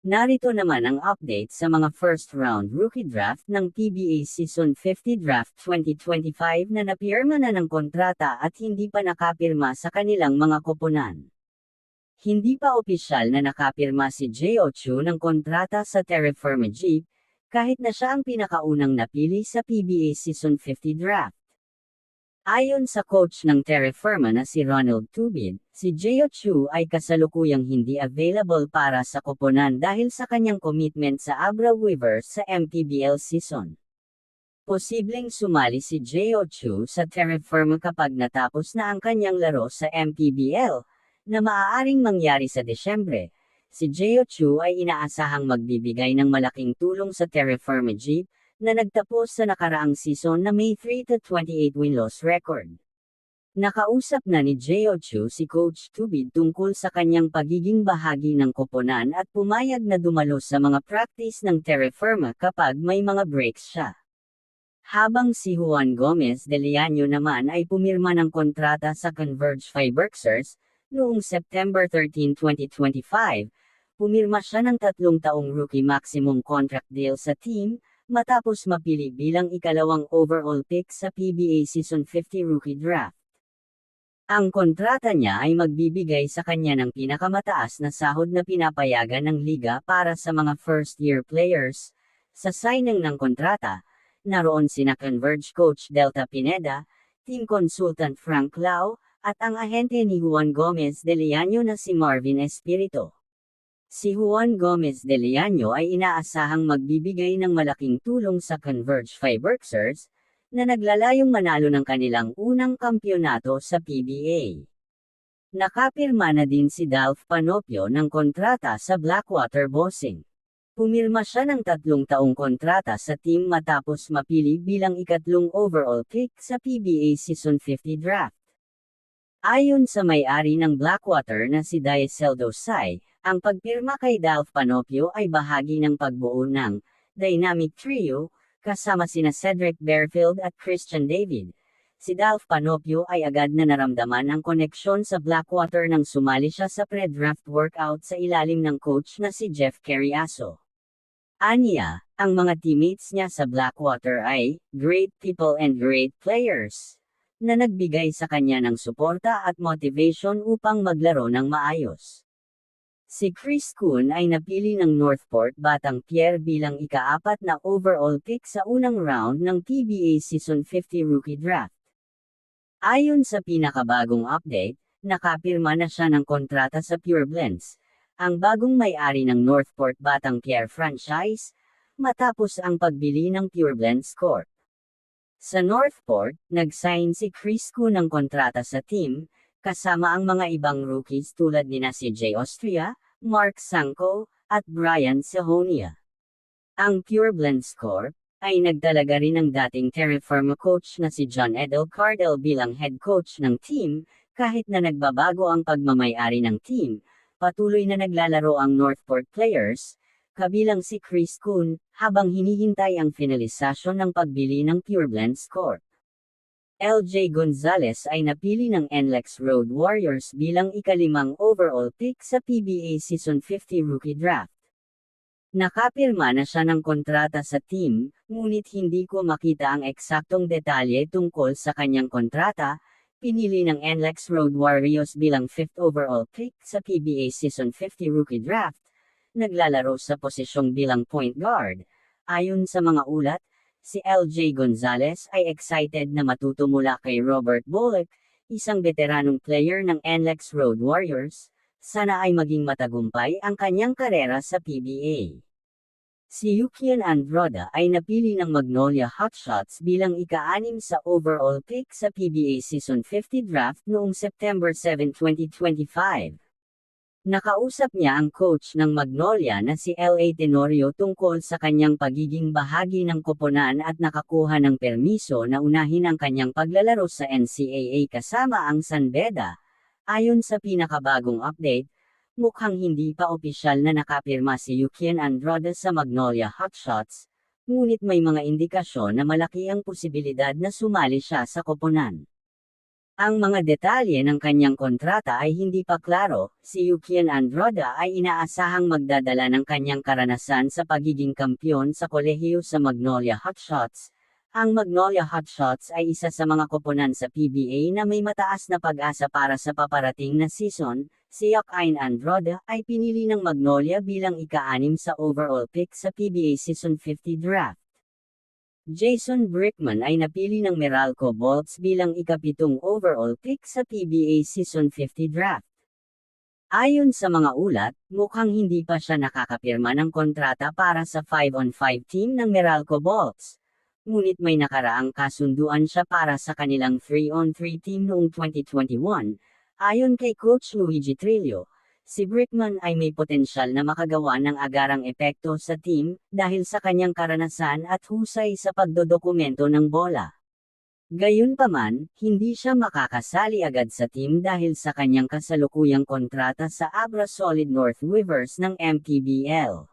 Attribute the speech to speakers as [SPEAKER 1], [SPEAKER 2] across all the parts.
[SPEAKER 1] Narito naman ang update sa mga first round rookie draft ng PBA Season 50 Draft 2025 na napirma na ng kontrata at hindi pa nakapirma sa kanilang mga koponan. Hindi pa opisyal na nakapirma si J.O. Chu ng kontrata sa Terraforma Jeep, kahit na siya ang pinakaunang napili sa PBA Season 50 Draft. Ayon sa coach ng Terra Firma na si Ronald Tubid, si Jeo Chu ay kasalukuyang hindi available para sa koponan dahil sa kanyang commitment sa Abra Weaver sa MPBL season. Posibleng sumali si Jeo Chu sa Terra Firma kapag natapos na ang kanyang laro sa MPBL, na maaaring mangyari sa Desyembre. Si Jeo Chu ay inaasahang magbibigay ng malaking tulong sa Terra Firma Jeep, na nagtapos sa nakaraang season na may 3-28 win-loss record. Nakausap na ni J.O. Chu si Coach Tubid tungkol sa kanyang pagiging bahagi ng koponan at pumayag na dumalo sa mga practice ng Terra Firma kapag may mga breaks siya. Habang si Juan Gomez de Leaño naman ay pumirma ng kontrata sa Converge Fiberxers, noong September 13, 2025, pumirma siya ng tatlong taong rookie maximum contract deal sa team, matapos mapili bilang ikalawang overall pick sa PBA Season 50 Rookie Draft. Ang kontrata niya ay magbibigay sa kanya ng pinakamataas na sahod na pinapayagan ng liga para sa mga first-year players. Sa signing ng kontrata, naroon sina Converge coach Delta Pineda, team consultant Frank Lau, at ang ahente ni Juan Gomez de Leaño na si Marvin Espirito. Si Juan Gomez de Leaño ay inaasahang magbibigay ng malaking tulong sa Converge Fiberxers, na naglalayong manalo ng kanilang unang kampyonato sa PBA. Nakapirma na din si Dalf Panopio ng kontrata sa Blackwater Bossing. Pumirma siya ng tatlong taong kontrata sa team matapos mapili bilang ikatlong overall pick sa PBA Season 50 Draft. Ayon sa may-ari ng Blackwater na si Dieseldo Sai, ang pagpirma kay Dalf Panopio ay bahagi ng pagbuo ng Dynamic Trio, kasama sina Cedric Bearfield at Christian David. Si Dalf Panopio ay agad na naramdaman ang koneksyon sa Blackwater nang sumali siya sa pre-draft workout sa ilalim ng coach na si Jeff Carriaso. Aniya, ang mga teammates niya sa Blackwater ay great people and great players na nagbigay sa kanya ng suporta at motivation upang maglaro ng maayos. Si Chris Kuhn ay napili ng Northport Batang Pierre bilang ikaapat na overall pick sa unang round ng PBA Season 50 Rookie Draft. Ayon sa pinakabagong update, nakapirma na siya ng kontrata sa Pure Blends, ang bagong may-ari ng Northport Batang Pierre franchise, matapos ang pagbili ng Pure Blends Corp. Sa Northport, nag-sign si Chris Kuhn ng kontrata sa team, kasama ang mga ibang rookies tulad nina si Jay Austria, Mark Sanko, at Brian Sahonia. Ang Pure Blends Corp ay nagdalaga rin ng dating Terraforma coach na si John Edel Cardell bilang head coach ng team, kahit na nagbabago ang pagmamayari ng team, patuloy na naglalaro ang Northport players, kabilang si Chris Kuhn, habang hinihintay ang finalisasyon ng pagbili ng Pure Blends Corp. LJ Gonzalez ay napili ng NLEX Road Warriors bilang ikalimang overall pick sa PBA Season 50 Rookie Draft. Nakapirma na siya ng kontrata sa team, ngunit hindi ko makita ang eksaktong detalye tungkol sa kanyang kontrata, pinili ng NLEX Road Warriors bilang 5th overall pick sa PBA Season 50 Rookie Draft, naglalaro sa posisyong bilang point guard. Ayon sa mga ulat, si LJ Gonzalez ay excited na matuto mula kay Robert Bullock, isang veteranong player ng NLEX Road Warriors, sana ay maging matagumpay ang kanyang karera sa PBA. Si Yukian Androda ay napili ng Magnolia Hotshots bilang ika-anim sa overall pick sa PBA Season 50 Draft noong September 7, 2025. Nakausap niya ang coach ng Magnolia na si L.A. Tenorio tungkol sa kanyang pagiging bahagi ng koponan at nakakuha ng permiso na unahin ang kanyang paglalaro sa NCAA kasama ang San Beda. Ayon sa pinakabagong update, mukhang hindi pa opisyal na nakapirma si Yukian Andrade sa Magnolia Hotshots, ngunit may mga indikasyon na malaki ang posibilidad na sumali siya sa koponan. Ang mga detalye ng kanyang kontrata ay hindi pa klaro, si Yukian Androda ay inaasahang magdadala ng kanyang karanasan sa pagiging kampyon sa kolehiyo sa Magnolia Hotshots. Ang Magnolia Hotshots ay isa sa mga koponan sa PBA na may mataas na pag-asa para sa paparating na season. Si Yukian Androda ay pinili ng Magnolia bilang ika-anim sa overall pick sa PBA Season 50 draft. Jason Brickman ay napili ng Meralco Bolts bilang ikapitong overall pick sa PBA Season 50 draft. Ayon sa mga ulat, mukhang hindi pa siya nakakapirma ng kontrata para sa 5-on-5 team ng Meralco Bolts. Ngunit may nakaraang kasunduan siya para sa kanilang 3-on-3 team noong 2021. Ayon kay Coach Luigi Trillo, si Brickman ay may potensyal na makagawa ng agarang epekto sa team dahil sa kanyang karanasan at husay sa pagdodokumento ng bola. Gayunpaman, hindi siya makakasali agad sa team dahil sa kanyang kasalukuyang kontrata sa Abra Solid North Weavers ng MPBL.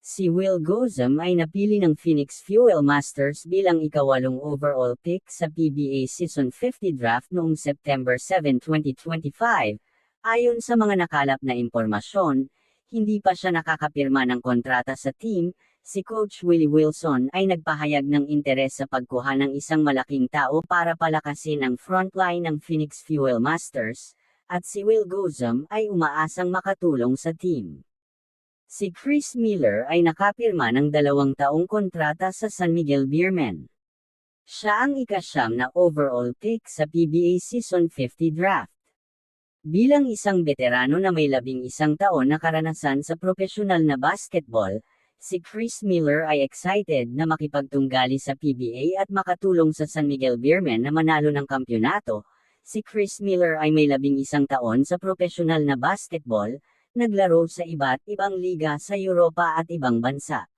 [SPEAKER 1] Si Will Gozum ay napili ng Phoenix Fuel Masters bilang ikawalong overall pick sa PBA Season 50 draft noong September 7, 2025. Ayon sa mga nakalap na impormasyon, hindi pa siya nakakapirma ng kontrata sa team, si Coach Willie Wilson ay nagpahayag ng interes sa pagkuha ng isang malaking tao para palakasin ang frontline ng Phoenix Fuel Masters, at si Will Gozum ay umaasang makatulong sa team. Si Chris Miller ay nakapirma ng dalawang taong kontrata sa San Miguel Beermen. Siya ang ikasyam na overall pick sa PBA Season 50 draft. Bilang isang veterano na may labing isang taon na karanasan sa profesional na basketball, si Chris Miller ay excited na makipagtunggali sa PBA at makatulong sa San Miguel Beermen na manalo ng kampyonato. Si Chris Miller ay may labing isang taon sa profesional na basketball, naglaro sa iba't ibang liga sa Europa at ibang bansa.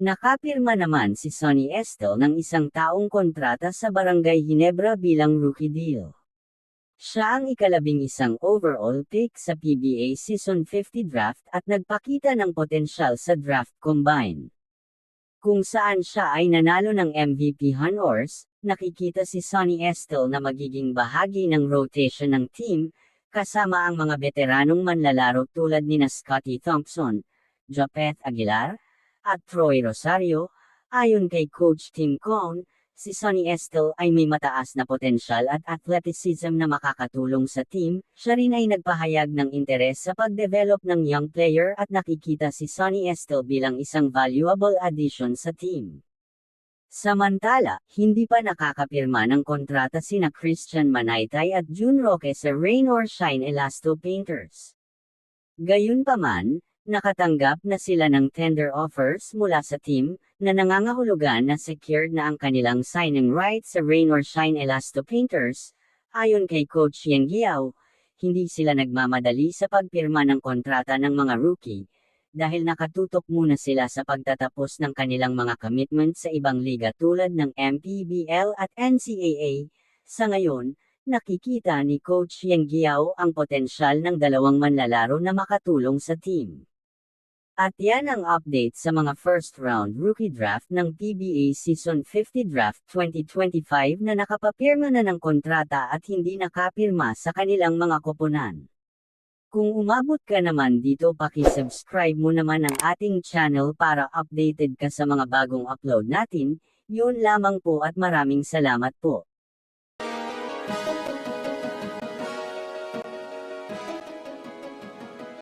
[SPEAKER 1] Nakapirma naman si Sonny Estel ng isang taong kontrata sa Barangay Ginebra bilang rookie deal. Siya ang ikalabing isang overall pick sa PBA Season 50 draft at nagpakita ng potensyal sa draft combine. Kung saan siya ay nanalo ng MVP honors, nakikita si Sonny Estel na magiging bahagi ng rotation ng team, kasama ang mga veteranong manlalaro tulad ni na Scotty Thompson, Japeth Aguilar, at Troy Rosario, ayon kay Coach Tim Cone, si Sonny Estel ay may mataas na potensyal at athleticism na makakatulong sa team, siya rin ay nagpahayag ng interes sa pag-develop ng young player at nakikita si Sonny Estel bilang isang valuable addition sa team. Samantala, hindi pa nakakapirma ng kontrata sina Christian Manaytay at June Roque sa Rain or Shine Elasto Painters. Gayunpaman, nakatanggap na sila ng tender offers mula sa team, na nangangahulugan na secured na ang kanilang signing rights sa Rain or Shine Elasto Painters. Ayon kay Coach Yang Giao, hindi sila nagmamadali sa pagpirma ng kontrata ng mga rookie, dahil nakatutok muna sila sa pagtatapos ng kanilang mga commitment sa ibang liga tulad ng MPBL at NCAA. Sa ngayon, nakikita ni Coach Yang Giao ang potensyal ng dalawang manlalaro na makatulong sa team. At yan ang update sa mga first round rookie draft ng PBA Season 50 Draft 2025 na nakapapirma na ng kontrata at hindi nakapirma sa kanilang mga koponan. Kung umabot ka naman dito paki-subscribe mo naman ang ating channel para updated ka sa mga bagong upload natin, yun lamang po at maraming salamat po.